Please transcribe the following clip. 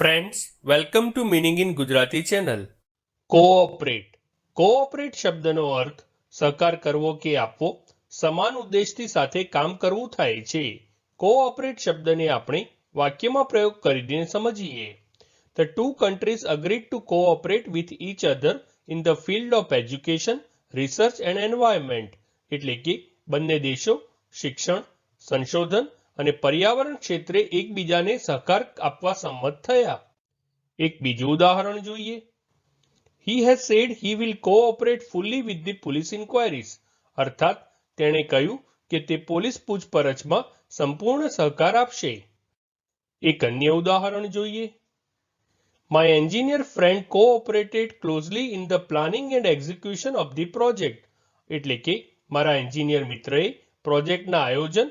Friends welcome to meaning in Gujarati channel cooperate cooperate શબ્દનો અર્થ સહકાર કરવો કે આપવો, સમાન ઉદ્દેશથી સાથે કામ કરવું થાય છે. કોઓપરેટ શબ્દને આપણે વાક્યમાં પ્રયોગ કરીને સમજીએ. The two countries agreed to cooperate with each other in the field of education research and environment એટલે કે બંને દેશો શિક્ષણ, સંશોધન અને પર્યાવરણ ક્ષેત્રે એકબીજાને સહકાર આપવા સંમત થયા. એક બીજું ઉદાહરણ જોઈએ. He has said he will cooperate fully with the police inquiries અર્થાત, તેણે કહ્યું કે તે પોલીસ પૂછપરછમાં સંપૂર્ણ સહકાર આપશે. એક અન્ય ઉદાહરણ જોઈએ. My engineer friend cooperated closely in the planning and execution of the project એટલે કે, મારા એન્જિનિયર મિત્રએ પ્રોજેક્ટના આયોજન